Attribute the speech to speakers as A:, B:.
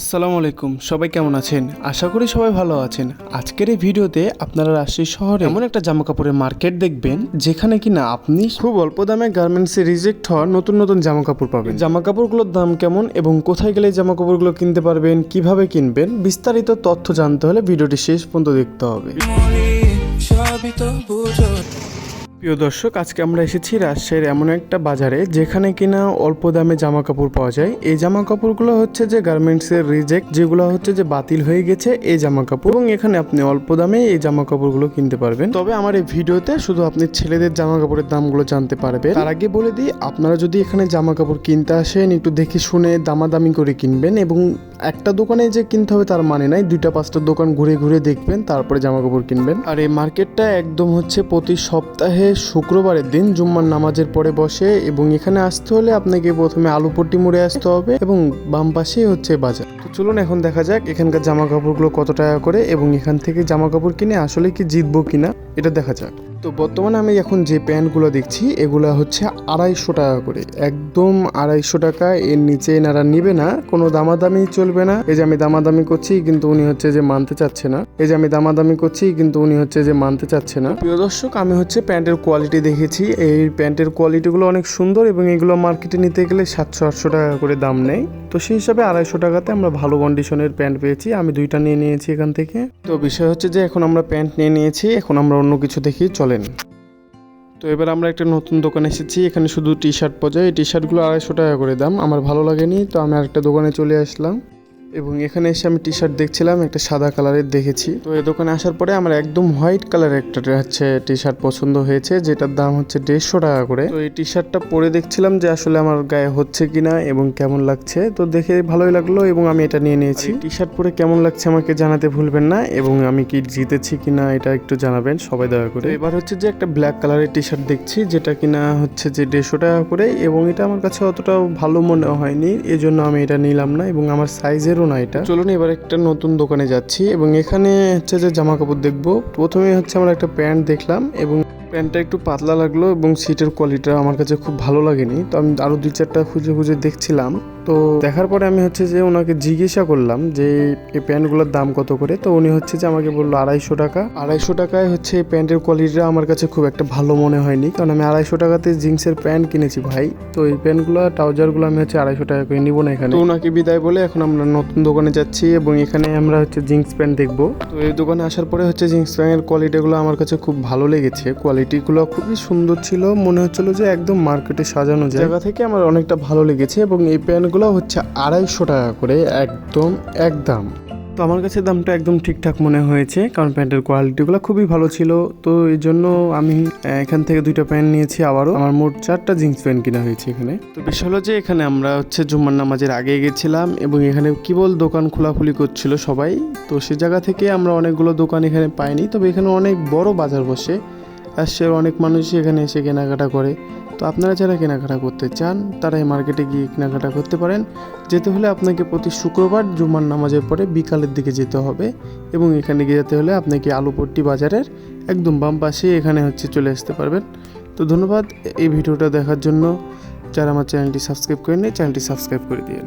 A: আসসালামু আলাইকুম, সবাই কেমন আছেন? আশা করি সবাই ভালো আছেন। আজকের এই ভিডিওতে আপনারা রাজশাহী শহরে এমন একটা জামা কাপড়ের মার্কেট দেখবেন, যেখানে কিনা আপনি খুব অল্প দামে গার্মেন্টসে রিজেক্ট হওয়া নতুন নতুন জামা কাপড় পাবেন। জামা কাপড়গুলোর দাম কেমন এবং কোথায় গেলে জামা কাপড়গুলো কিনতে পারবেন, কীভাবে কিনবেন, বিস্তারিত তথ্য জানতে হলে ভিডিওটি শেষ পর্যন্ত দেখতে হবে। প্রিয় দর্শক, আজকে আমরা এসেছি রাজশাহীর এমন একটা বাজারে যেখানে কিনা অল্প দামে জামা কাপড় পাওয়া যায়। এই জামা কাপড়গুলো হচ্ছে যে গার্মেন্টসের রিজেক্ট যেগুলো হচ্ছে যে বাতিল হয়ে গেছে এই জামা কাপড় এবং এখানে আপনি অল্প দামে এই জামা কাপড়গুলো কিনতে পারবেন। তবে আমার এই ভিডিওতে শুধু আপনি ছেলেদের জামা কাপড়ের দামগুলো জানতে পারবেন। তার আগে বলে দিই, আপনারা যদি এখানে জামা কাপড় কিনতে আসেন, একটু দেখে শুনে দামাদামি করে কিনবেন এবং একটা দোকানে যে কিনতে হবে তার মানে নাই, দুইটা পাঁচটা দোকান ঘুরে ঘুরে দেখবেন, তারপরে জামা কাপড় কিনবেন। আর এই মার্কেটটা একদম হচ্ছে প্রতি সপ্তাহে শুক্রবারের দিন জুম্মার নামাজের পরে বসে এবং এখানে আসতে হলে আপনাকে প্রথমে আলুপট্টি মোড়ে আসতে হবে এবং বাম পাশেই হচ্ছে বাজার। তো চলুন এখন দেখা যাক এখানকার জামা কাপড়গুলো কত টাকা করে এবং এখান থেকে জামা কাপড় কিনে আসলে কি জিতবো কিনা, এটা দেখা যাক। তো বর্তমানে আমি এখন যে প্যান্টগুলো দেখছি, এগুলো হচ্ছে আড়াইশো টাকা করে। একদম আড়াইশো টাকা, এর নিচে এনারা নিবে না, কোনো দামাদামি চলবে না। এই যে আমি দামাদামি করছি, কিন্তু উনি হচ্ছে যে মানতে চাচ্ছে না। এই যে আমি দামাদামি করছি, কিন্তু উনি হচ্ছে যে মানতে চাচ্ছে না। প্রিয় দর্শক, আমি হচ্ছে প্যান্টের কোয়ালিটি দেখেছি। এই প্যান্টের কোয়ালিটিগুলো অনেক সুন্দর এবং এগুলো মার্কেটে নিতে গেলে সাতশো, আটশো টাকা করে দাম নেয়। তো সেই হিসাবে আড়াইশো টাকাতে আমরা ভালো কন্ডিশনের প্যান্ট পেয়েছি। আমি দুইটা নিয়ে নিয়েছি এখান থেকে। তো বিষয় হচ্ছে যে, এখন আমরা প্যান্ট নিয়ে নিয়েছি, এখন আমরা অন্য কিছু দেখি চলেন তো এবার আমরা একটা নতুন দোকানে এসেছি, এখানে শুধু টি শার্ট পাওয়া যায় এই টি শার্টগুলো আড়াইশো টাকা করে দাম। আমার ভালো লাগেনি, তো আমি আরেকটা দোকানে চলে আসলাম। এবং এখানে এসে আমি টি শার্ট দেখছিলাম একটা সাদা কালারের দেখেছি। তো এই দোকানে আসার পরে আমার একদম হোয়াইট কালারের একটা হচ্ছে টি শার্ট পছন্দ হয়েছে যেটার দাম হচ্ছে দেড়শো টাকা করে। তো এই টি শার্টটা পরে দেখছিলাম যে আসলে আমার গায়ে হচ্ছে কিনা এবং কেমন লাগছে। তো দেখে ভালোই লাগল এবং আমি এটা নিয়ে নিয়েছি। টি শার্ট পরে কেমন লাগছে আমাকে জানাতে ভুলবেন না এবং আমি কি জিতেছি কিনা এটা একটু জানাবেন সবাই দয়া করে। এবার হচ্ছে যে একটা ব্ল্যাক কালারের টি শার্ট দেখছি যেটা কিনা হচ্ছে যে দেড়শো টাকা করে এবং এটা আমার কাছে অতটাও ভালো মনে হয়নি এজন্য আমি এটা নিলাম না এবং আমার সাইজেরও না এটা। চলুন, এবার একটা নতুন দোকানে যাচ্ছি এবং এখানে হচ্ছে যে জামা কাপড় দেখব। প্রথমে হচ্ছে আমরা একটা প্যান্ট দেখলাম এবং প্যান্টটা একটু পাতলা লাগল এবং সিটের কোয়ালিটিটা আমার কাছে খুব ভালো লাগেনি। তো আমি আরও দুই, চারটা খুঁজে খুঁজে দেখছিলাম। তো দেখার পরে আমি হচ্ছে যে ওনাকে জিজ্ঞাসা করলাম যে এই প্যান্টগুলোর দাম কত করে? তো উনি হচ্ছে যে আমাকে বলল আড়াইশো টাকা। আড়াইশো টাকায় হচ্ছে এই প্যান্টের কোয়ালিটিটা আমার কাছে খুব একটা ভালো মনে হয়নি। কারণ আমি আড়াইশো টাকাতে জিন্সের প্যান্ট কিনেছি ভাই। তো এই প্যান্টগুলো ট্রাউজারগুলো আমি হচ্ছে আড়াইশো টাকা করে নিবো না এখানে। তো ওনাকে বিদায় বলে এখন আমরা নতুন দোকানে যাচ্ছি এবং এখানে আমরা হচ্ছে জিন্স প্যান্ট দেখব। তো এই দোকানে আসার পরে হচ্ছে জিন্স প্যান্টের কোয়ালিটিগুলো আমার কাছে খুব ভালো লেগেছে। কোয়ালিটিগুলো খুবই সুন্দর ছিল। মনে হচ্ছিল যে একদম মার্কেটে সাজানো যায়। জায়গা থেকে আমার অনেকটা ভালো লেগেছে এবং এই প্যান্টগুলো হচ্ছে আড়াইশো টাকা করে একদম একদম। তো আমার কাছে দামটা একদম ঠিকঠাক মনে হয়েছে, কারণ প্যান্টের কোয়ালিটিগুলো খুবই ভালো ছিল। তো এই জন্য আমি এখান থেকে দুইটা প্যান্ট নিয়েছি আবারও। আমার মোট চারটা জিন্স প্যান্ট কিনা হয়েছে এখানে। তো বিষয় হলো যে এখানে আমরা হচ্ছে জুম্মার নামাজের আগে গেছিলাম এবং এখানে কেবল দোকান খোলাখুলি করছিল সবাই। তো সে জায়গা থেকে আমরা অনেকগুলো দোকান এখানে পাইনি, তবে এখানে অনেক বড় বাজার বসে। রাজশাহীর অনেক মানুষই এখানে এসে কেনাকাটা করে। তো আপনারা যারা কেনাকাটা করতে চান তারা এই মার্কেটে গিয়ে কেনাকাটা করতে পারেন। যেতে হলে আপনাকে প্রতি শুক্রবার জুমার নামাজের পরে বিকালের দিকে যেতে হবে এবং এখানে গিয়ে যেতে হলে আপনাকে আলুপট্টি বাজারের একদম বাম পাশে এখানে হচ্ছে চলে আসতে পারবেন। তো ধন্যবাদ এই ভিডিওটা দেখার জন্য। যারা আমার চ্যানেলটি সাবস্ক্রাইব করেননি, চ্যানেলটি সাবস্ক্রাইব করে দিন